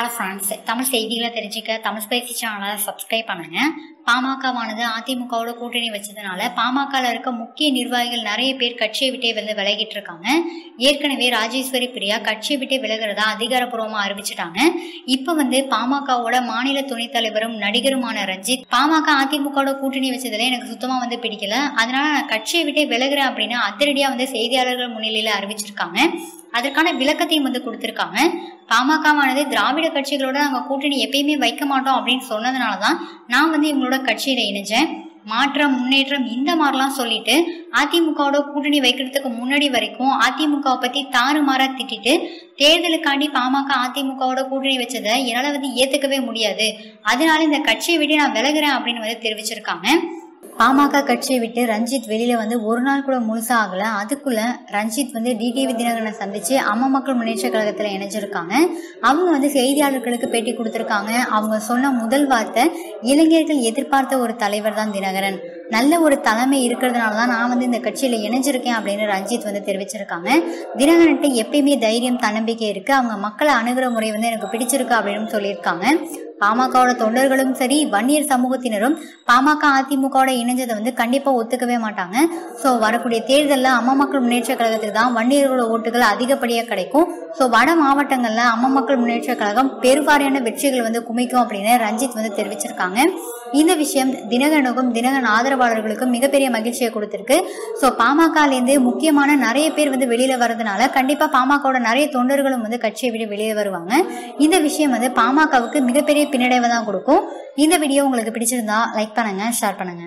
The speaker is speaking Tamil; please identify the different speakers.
Speaker 1: ஹலோ ஃப்ரெண்ட்ஸ் தமிழ் செய்திகளை தெரிஞ்சுக்க தமிழ் ஸ்பைசி சேனலை சப்ஸ்கிரைப் பண்ணுங்க. பாமகவானது அதிமுகவோட கூட்டணி வச்சதுனால பாமகவில் இருக்க முக்கிய நிர்வாகிகள் நிறைய பேர் கட்சியை விட்டே வந்து விலகிட்டு இருக்காங்க. ஏற்கனவே ராஜேஸ்வரி பிரியா கட்சியை விட்டே விலகிறதா அதிகாரப்பூர்வமாக அறிவிச்சிட்டாங்க. இப்போ வந்து பாமகவோட மாநில துணைத் தலைவரும் நடிகருமான ரஞ்சித் பாமக அதிமுகவோட கூட்டணி வச்சதுல எனக்கு சுத்தமாக வந்து பிடிக்கல. அதனால நான் கட்சியை விட்டே விலகுறேன் அப்படின்னு அதிரடியாக வந்து செய்தியாளர்கள் முன்னிலையில் அறிவிச்சிருக்காங்க. அதற்கான விளக்கத்தையும் வந்து கொடுத்துருக்காங்க. பாமகவானது திராவிட கட்சிகளோட நாங்கள் கூட்டணி எப்பயுமே வைக்க மாட்டோம் அப்படின்னு சொன்னதுனால தான் நான் வந்து இவங்களோட கட்சியில் இணைஞ்சேன். மாற்றம் முன்னேற்றம் இந்த மாதிரிலாம் சொல்லிட்டு அதிமுகவோட கூட்டணி வைக்கிறதுக்கு முன்னாடி வரைக்கும் அதிமுகவை பற்றி தாறுமாறா திட்டிட்டு தேர்தலுக்காண்டி பாமக அதிமுகவோட கூட்டணி வச்சதை என்னால் வந்து ஏற்றுக்கவே முடியாது. அதனால இந்த கட்சியை விட்டு நான் விலகுறேன் அப்படின்னு வந்து தெரிவிச்சிருக்காங்க. பாமக கட்சியை விட்டு ரஞ்சித் வெளியில வந்து ஒரு நாள் கூட முழுசா ஆகல. அதுக்குள்ள ரஞ்சித் வந்து டிடிவி தினகரனை சந்திச்சு அம்மா மக்கள் முன்னேற்ற கழகத்துல இணைஞ்சிருக்காங்க. அவங்க வந்து செய்தியாளர்களுக்கு பேட்டி கொடுத்திருக்காங்க. அவங்க சொன்ன முதல் வார்த்தை இளைஞர்கள் எதிர்பார்த்த ஒரு தலைவர் தான் தினகரன். நல்ல ஒரு தலைமை இருக்கிறதுனால தான் நான் வந்து இந்த கட்சியில இணைஞ்சிருக்கேன் அப்படின்னு ரஞ்சித் வந்து தெரிவிச்சிருக்காங்க. தினகரன்ட்டு எப்பயுமே தைரியம் தன்னம்பிக்கை இருக்கு. அவங்க மக்களை அணுகிற முறை வந்து எனக்கு பிடிச்சிருக்கு அப்படின்னு சொல்லியிருக்காங்க. பாமகவோட தொண்டர்களும் சரி வன்னியர் சமூகத்தினரும் பாமக அதிமுகவோட இணைஞ்சதை வந்து கண்டிப்பா ஒத்துக்கவே மாட்டாங்க. ஸோ வரக்கூடிய தேர்தலில் அம்மா மக்கள் முன்னேற்ற கழகத்துக்கு தான் வன்னியர்களோட ஓட்டுகள் அதிகப்படியாக கிடைக்கும். ஸோ வட மாவட்டங்களில் அம்மா மக்கள் முன்னேற்ற கழகம் பெருவாரியான வெற்றிகள் வந்து குமிக்கும் அப்படின்னு ரஞ்சித் வந்து தெரிவிச்சிருக்காங்க. இந்த விஷயம் தினகனுக்கும் தினகரன் ஆதரவாளர்களுக்கும் மிகப்பெரிய மகிழ்ச்சியை கொடுத்துருக்கு. ஸோ பாமகலேருந்து முக்கியமான நிறைய பேர் வந்து வெளியில வரதுனால கண்டிப்பா பாமகவோட நிறைய தொண்டர்களும் வந்து கட்சியை விட வெளியே வருவாங்க. இந்த விஷயம் வந்து பாமகவுக்கு மிகப்பெரிய பின்னடைவை தான் கொடுக்கும். இந்த வீடியோ உங்களுக்கு பிடிச்சிருந்தா லைக் பண்ணுங்க ஷேர் பண்ணுங்க.